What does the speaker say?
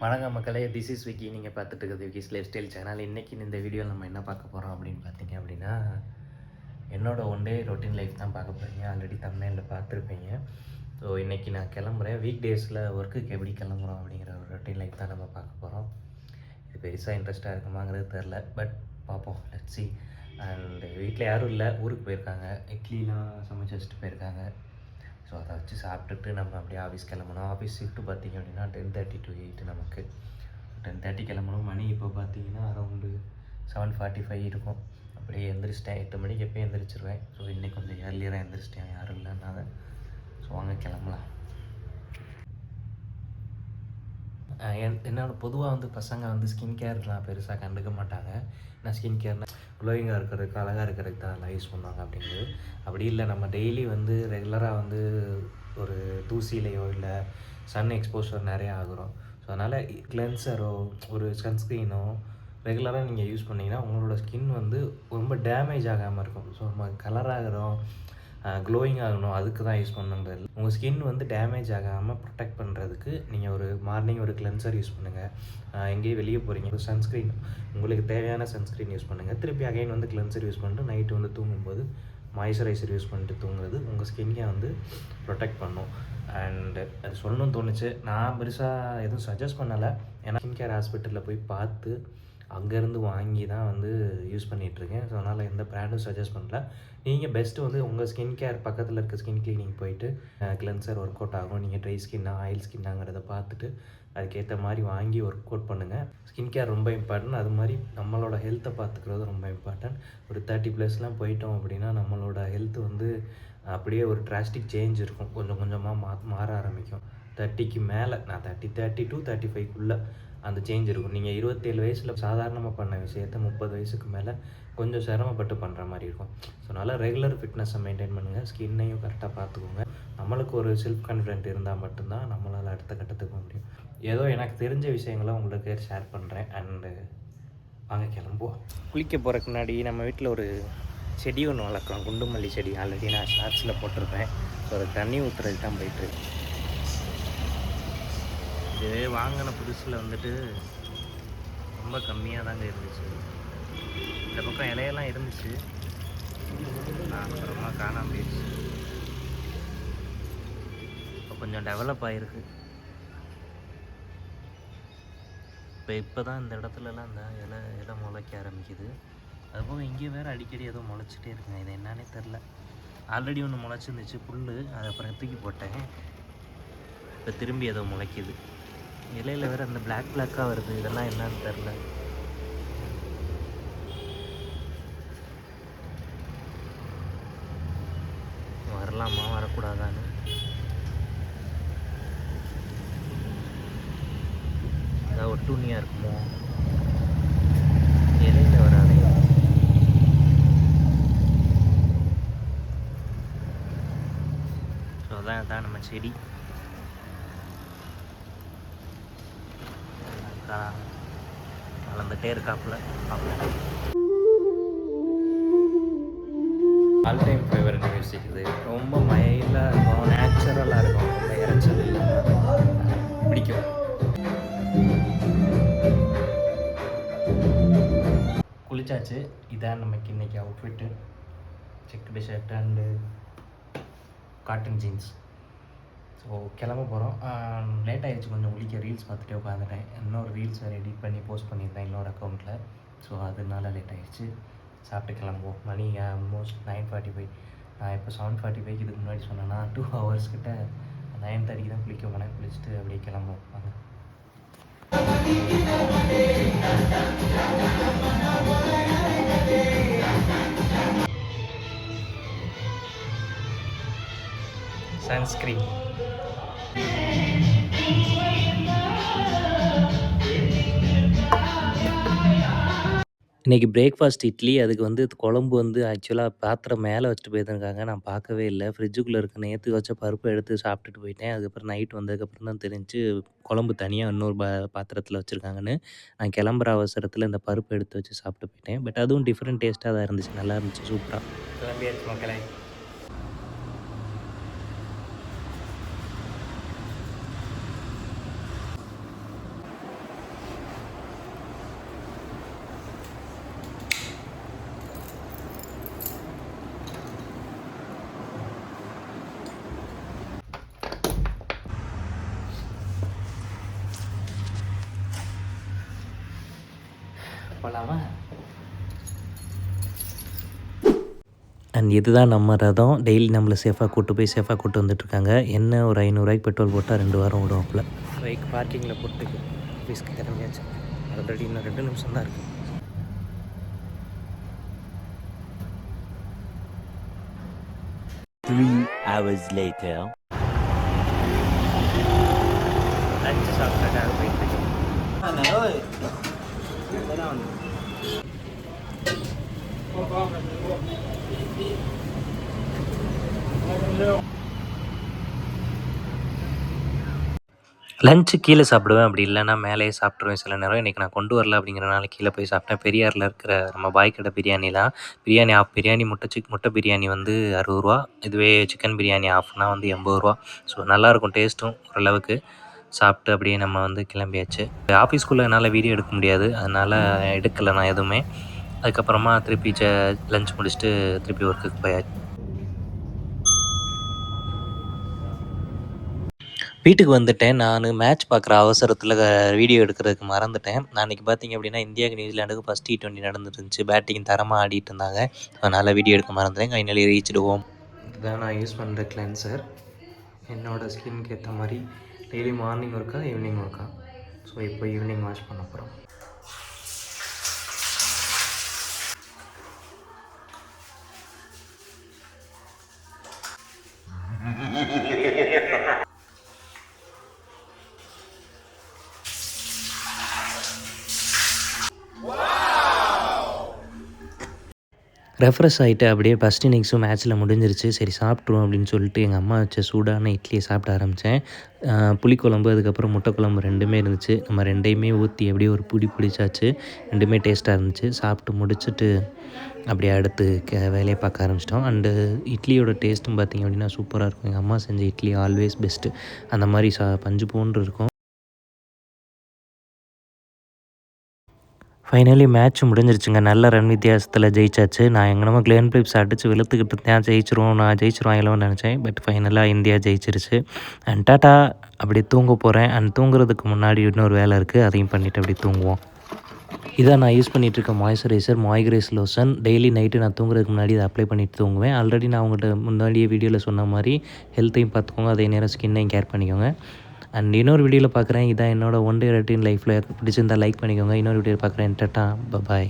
வணக்கம் மக்களே this is Vicky நீங்கள் பார்த்துட்டு இருக்கிறது விக்கிஸ் லைஃப் ஸ்டைல் சேனல் இன்றைக்கி இந்த வீடியோவில் நம்ம என்ன பார்க்க போகிறோம் அப்படின்னு பார்த்தீங்க அப்படின்னா என்னோடய ஒன் டே ரொட்டீன் லைஃப் தான் பார்க்க போகிறீங்க ஆல்ரெடி தமிழ்நில பார்த்துருப்பீங்க. ஸோ இன்றைக்கி நான் கிளம்புறேன். வீக் டேஸில் ஒர்க்குக்கு எப்படி கிளம்புறோம் அப்படிங்கிற ஒரு ரொட்டீன் லைஃப் தான் நம்ம பார்க்க போகிறோம் இது பெருசாக இன்ட்ரெஸ்ட்டாக இருக்குமாங்கிறது தெரில பட் பார்ப்போம். லட்சி அண்ட் வீட்டில் யாரும் இல்லை ஊருக்கு போயிருக்காங்க. இட்லிலாம் சமைச்சு வச்சுட்டு போயிருக்காங்க. ஸோ அதை வச்சு சாப்பிட்டுட்டு நம்ம அப்படியே ஆஃபீஸ் கிளம்பணும். ஆஃபீஸ் ஷிஃப்ட் பார்த்தீங்க அப்படின்னா டென் தேர்ட்டி டு எயிட் நமக்கு. டென் தேர்ட்டி கிளம்பணும். மணி இப்போ பார்த்தீங்கன்னா அரௌண்டு செவன் ஃபார்ட்டி ஃபைவ் இருக்கும். அப்படியே எந்திரிச்சிட்டேன். எட்டு மணிக்கு எப்போயும் எந்திரிச்சிருவேன். ஸோ இன்னைக்கு கொஞ்சம் ஏர்லியராக எந்திரிச்சிட்டேன். யாரும் இல்லைனால. ஸோ வாங்க கிளம்பலாம். என் என்னோட பொதுவாக வந்து பசங்க வந்து ஸ்கின் கேர்லாம் பெருசாக கண்டுக்க மாட்டாங்க. நான் ஸ்கின் கேர்னால் க்ளோயிங்காக இருக்கிறதுக்கு அழகாக இருக்கிறதுக்கு தான் அதெல்லாம் யூஸ் பண்ணுவாங்க அப்படிங்கிறது அப்படி இல்லை நம்ம டெய்லி வந்து ரெகுலராக வந்து ஒரு தூசிலையோ இல்லை சன் எக்ஸ்போஷர் நிறையா ஆகுறோம். ஸோ அதனால் கிளென்சரோ ஒரு சன்ஸ்க்ரீனோ ரெகுலராக நீங்கள் யூஸ் பண்ணிங்கன்னா உங்களோட ஸ்கின் வந்து ரொம்ப டேமேஜ் ஆகாமல் இருக்கும். ஸோ நம்ம கலர் ஆகிறோம். க்ளோயிங் ஆகணும் அதுக்கு தான் யூஸ் பண்ணுங்கிறது உங்கள் ஸ்கின் வந்து டேமேஜ் ஆகாமல் ப்ரொடெக்ட் பண்ணுறதுக்கு நீங்கள் ஒரு மார்னிங் ஒரு கிளென்சர் யூஸ் பண்ணுங்கள் எங்கேயும் வெளியே போகிறீங்க ஒரு சன்ஸ்க்ரீன் உங்களுக்கு தேவையான சன்ஸ்க்ரீன் யூஸ் பண்ணுங்கள் திருப்பி அகைன் வந்து கிளென்சர் யூஸ் பண்ணிட்டு நைட்டு வந்து தூங்கும்போது மாய்ஸ்சரைசர் யூஸ் பண்ணிட்டு தூங்குறது உங்கள் ஸ்கின்னை வந்து ப்ரொடெக்ட் பண்ணும். அண்டு அது சொல்லணும்னு தோணுச்சு. நான் பெருசாக எதுவும் சஜஸ்ட் பண்ணலை. ஏன்னா ஸ்கின் கேர் ஹாஸ்பிட்டலில் போய் பார்த்து அங்கேருந்து வாங்கி தான் வந்து யூஸ் பண்ணிகிட்ருக்கேன் ஸோ அதனால் எந்த ப்ராண்டும் சஜஸ்ட் பண்ணல. நீங்கள் பெஸ்ட்டு வந்து உங்கள் ஸ்கின் கேர் பக்கத்தில் இருக்க ஸ்கின் கிளினிக் போயிட்டு கிளென்சர் ஒர்க் அவுட் ஆகும். நீங்கள் ட்ரை ஸ்கின்னா ஆயில் ஸ்கின்னாங்கிறத பார்த்துட்டு அதுக்கேற்ற மாதிரி வாங்கி ஒர்க் அவுட் பண்ணுங்கள் ஸ்கின் கேர் ரொம்ப இம்பார்ட்டன்ட் அது மாதிரி நம்மளோட ஹெல்த்தை பார்த்துக்கிறது ரொம்ப இம்பார்ட்டன்ட் ஒரு தேர்ட்டி ப்ளஸ்லாம் போயிட்டோம் அப்படின்னா நம்மளோட ஹெல்த் வந்து அப்படியே ஒரு டிராஸ்டிக் சேஞ்ச் இருக்கும். கொஞ்சம் கொஞ்சமாக மா மாற ஆரம்பிக்கும். தேர்ட்டிக்கு மேலே நான் தேர்ட்டி தேர்ட்டி டூ தேர்ட்டி ஃபைவ்க்குள்ளே அந்த சேஞ்ச் இருக்கும். நீங்கள் இருபத்தேழு வயசில் சாதாரணமாக பண்ண விஷயத்த முப்பது வயசுக்கு மேலே கொஞ்சம் சிரமப்பட்டு பண்ணுற மாதிரி இருக்கும். ஸோ நல்லா ரெகுலர் ஃபிட்னஸை மெயின்டைன் பண்ணுங்கள் ஸ்கின்னையும் கரெக்டாக பார்த்துக்கோங்க நம்மளுக்கு ஒரு செல்ஃப் கான்ஃபிடென்ட் இருந்தால் மட்டும்தான் நம்மளால் அடுத்த கட்டத்துக்கு போக முடியும். ஏதோ எனக்கு தெரிஞ்ச விஷயங்களை உங்களுக்கு ஷேர் பண்ணுறேன் அண்டு வாங்க கிளம்புவோம். குளிக்க போகிறக்கு முன்னாடி நம்ம வீட்டில் ஒரு செடி ஒன்று வளர்க்குறோம் குண்டுமல்லி செடி. ஆல்ரெடி நான் ஷார்ட்ஸில் போட்டிருப்பேன். ஸோ அது தண்ணி ஊற்றுறது தான் போயிட்டுருக்கு இது வாங்கின புதுசில் வந்துட்டு ரொம்ப கம்மியாக தாங்க இருந்துச்சு. இந்த பக்கம் இலையெல்லாம் இருந்துச்சு. நான் அப்புறமா காணாமல் போயிடுச்சு. இப்போ கொஞ்சம் டெவலப் ஆகிருக்கு இப்போ இப்போ தான் இந்த இடத்துலலாம் இந்த இலை இலை முளைக்க ஆரம்பிக்குது. அதுபோக இங்கே வேறு அடிக்கடி ஏதோ முளைச்சிட்டே இருக்குங்க. இது என்னன்னே தெரில. ஆல்ரெடி ஒன்று முளைச்சிருந்துச்சு புல் அதை அப்புறம் தூக்கி போட்டேன். இப்போ திரும்பி ஏதோ முளைக்குது. இலையில் வேறு அந்த பிளாக் பிளாக்காக வருது. இதெல்லாம் என்னன்னு தெரில வரலாமா? வரக்கூடாதான்னு. ஏதாவது ஒட்டுண்ணியாக இருக்குமோ? இலையில வராதே ஸோ அதான் அதான் நம்ம செடி அதான் வளர்ந்துட்டே இருக்காப்புல. பார்ப்போம் ஆல் டைம் ஃபேவரட் மியூசிக் இது. ரொம்ப மைல்டாக இருக்கும் நேச்சுரலாக இருக்கும். ரொம்ப இறைச்சல் இல்லாமல் பிடிக்கும். குளிச்சாச்சு. இதான் நமக்கு இன்னைக்கு outfit checked shirt and cotton jeans so கிளம்ப போகிறோம் லேட் ஆகிடுச்சு கொஞ்சம் முழிக்க ரீல்ஸ் பார்த்துட்டே உட்காந்துட்டேன். இன்னொரு ரீல்ஸ் வேறு எடிட் பண்ணி போஸ்ட் பண்ணியிருந்தேன் இன்னொரு அக்கௌண்ட்டில் ஸோ அதனால லேட் ஆகிடுச்சு சாப்பிட்டு கிளம்புவோம். மணி ஆல்மோஸ்ட் நைன் ஃபார்ட்டி ஃபைவ் நான் இப்போ செவன் ஃபார்ட்டி ஃபைவ் இதுக்கு முன்னாடி சொன்னேன்னா டூ ஹவர்ஸ் கிட்ட நைன் தேர்ட்டிக்கு தான் குளிக்க போனேன். குளிச்சுட்டு அப்படியே கிளம்புவோம். வாங்க. சன்ஸ்கிரீன் இன்றைக்கி பிரேக்ஃபாஸ்ட் இட்லி அதுக்கு வந்து குழம்பு வந்து ஆக்சுவலாக பாத்திரம் மேலே வச்சுட்டு போயிருந்திருக்காங்க நான் பார்க்கவே இல்லை. ஃப்ரிட்ஜுக்குள்ளே இருக்க நேற்று வச்ச பருப்பை எடுத்து சாப்பிட்டுட்டு போயிட்டேன். அதுக்கப்புறம் நைட் வந்ததுக்கப்புறம் தான் தெரிஞ்சு குழம்பு தனியாக இன்னொரு பா பாத்திரத்தில் வச்சுருக்காங்கன்னு. நான் கிளம்புற அவசரத்தில் இந்த பருப்பு எடுத்து வச்சு சாப்பிட்டு போயிட்டேன். பட் அதுவும் டிஃப்ரெண்ட் டேஸ்ட்டாக தான் இருந்துச்சு. நல்லா இருந்துச்சு. சூப்பராக கிளம்பியாச்சு போகலாமா அண்ட் இதுதான் நம்ம ரதம். டெய்லி நம்மளை சேஃபாக கூட்டு போய் சேஃபாக கூட்டு வந்துட்டுருக்காங்க. என்ன ஒரு ஐநூறுரூவாய்க்கு பெட்ரோல் போட்டால் ரெண்டு வாரம் விடுவாப்புல பைக் பார்க்கிங்கில் போட்டு ஆஃபீஸ்க்கு கிளம்பியாச்சு. ஆல்ரெடி இன்னும் ரெண்டு நிமிஷம் தான் இருக்குது Three hours later. லஞ்சு போயிட்டு லஞ்சு கீழே சாப்பிடுவேன் அப்படி இல்லைன்னா மேலேயே சாப்பிட்ருவேன் சில நேரம் இன்றைக்கி நான் கொண்டு வரல அப்படிங்கிறனால கீழே போய் சாப்பிட்டேன். பெரியாரில் இருக்கிற நம்ம பாய் கடை பிரியாணி தான். பிரியாணி ஆஃப் பிரியாணி முட்டை சிக் முட்டை பிரியாணி வந்து அறுபது ரூபா. இதுவே சிக்கன் பிரியாணி ஆஃப்னா வந்து எண்பது ரூபா. ஸோ நல்லாயிருக்கும் டேஸ்ட்டும் ஓரளவுக்கு. சாப்பிட்டு அப்படியே நம்ம வந்து கிளம்பியாச்சு. ஆஃபீஸ்க்குள்ளே என்னால் வீடியோ எடுக்க முடியாது. அதனால் எடுக்கலை நான் எதுவுமே. அதுக்கப்புறமா திருப்பி ஜ லஞ்ச் முடிச்சுட்டு திருப்பி ஒர்க்குக்கு போயாச்சு. வீட்டுக்கு வந்துட்டேன். நான் மேட்ச் பார்க்குற அவசரத்தில் வீடியோ எடுக்கிறதுக்கு மறந்துட்டேன். நான் அன்றைக்கி பார்த்தீங்க அப்படின்னா இந்தியாவுக்கு நியூசிலாண்டுக்கு ஃபஸ்ட் டி டுவெண்ட்டி நடந்துட்டு இருந்துச்சு பேட்டிங் தரமாக ஆடிட்டு இருந்தாங்க. அதனால் வீடியோ எடுக்க மறந்துட்டேன். ஃபைனலி ரீச்சிடுவோம் இதுதான் நான் யூஸ் பண்ணுற கிளென்சர் என்னோடய ஸ்கின்க்கு ஏற்ற மாதிரி டெய்லி மார்னிங் ஒர்க்கா ஈவினிங் ஒர்க்கா ஸோ இப்போ ஈவினிங் வாஷ் பண்ண போகிறோம் ரெஃப்ரெஷ் ஆகிட்டு அப்படியே ஃபஸ்ட் இன்னிங்ஸும் மேட்ச்சில் முடிஞ்சிருச்சு. சரி சாப்பிட்ருவோம் அப்படின்னு சொல்லிட்டு எங்கள் அம்மா வச்ச சூடான இட்லியை சாப்பிட ஆரம்பித்தேன் புளிக்குழம்பு அதுக்கப்புறம் முட்டை குழம்பு ரெண்டுமே இருந்துச்சு. நம்ம ரெண்டையுமே ஊற்றி அப்படியே ஒரு புடி பிடிச்சாச்சு. ரெண்டுமே டேஸ்ட்டாக இருந்துச்சு. சாப்பிட்டு முடிச்சுட்டு அப்படியே அடுத்து க வேலையை பார்க்க ஆரம்பிச்சிட்டோம். அண்டு இட்லியோட டேஸ்ட்டும் பார்த்திங்க அப்படின்னா சூப்பராக இருக்கும். எங்கள் அம்மா செஞ்ச இட்லி ஆல்வேஸ் பெஸ்ட்டு அந்த மாதிரி சா பஞ்சு போன்று இருக்கும். ஃபைனலி மேட்ச் முடிஞ்சிருச்சுங்க. நல்ல ரன் வித்தியாசத்தில் ஜெயிச்சாச்சு. நான் எங்கனமோ கிளேன் பிளிப்ஸ் அடித்து வெளுத்துக்கிட்டு இருந்தேன். ஜெயிச்சிருவோம் நான் ஜெயிச்சிருவாங்களோன்னு நினச்சேன். பட் ஃபைனலாக இந்தியா ஜெயிச்சிருச்சு. அண்ட் டாட்டா அப்படி தூங்க போகிறேன் அண்ட் தூங்குறதுக்கு முன்னாடி இன்னொரு வேலை இருக்குது அதையும் பண்ணிவிட்டு அப்படி தூங்குவோம். இதான் நான் யூஸ் பண்ணிகிட்டு இருக்க மாய்ஸ்சரைசர் மாய்கிரேஸ் லோஷன் டெய்லி நைட்டு நான் தூங்குறதுக்கு முன்னாடி இதை அப்ளை பண்ணிட்டு தூங்குவேன். ஆல்ரெடி நான் உங்கள்கிட்ட முன்னாடியே வீடியோவில் சொன்ன மாதிரி ஹெல்த்தையும் பார்த்துக்கோங்க. அதே நேரம் ஸ்கின்னையும் கேர் பண்ணிக்கோங்க. அண்ட் இன்னொரு வீடியோவில் பார்க்குறேன் இதான் என்னோட ஒன் டே ரொட்டீன் லைஃப்பில் பிடிச்சிருந்தா லைக் பண்ணிக்கோங்க. இன்னொரு வீடியோவில் பார்க்குறேன் டட்டா. பாய்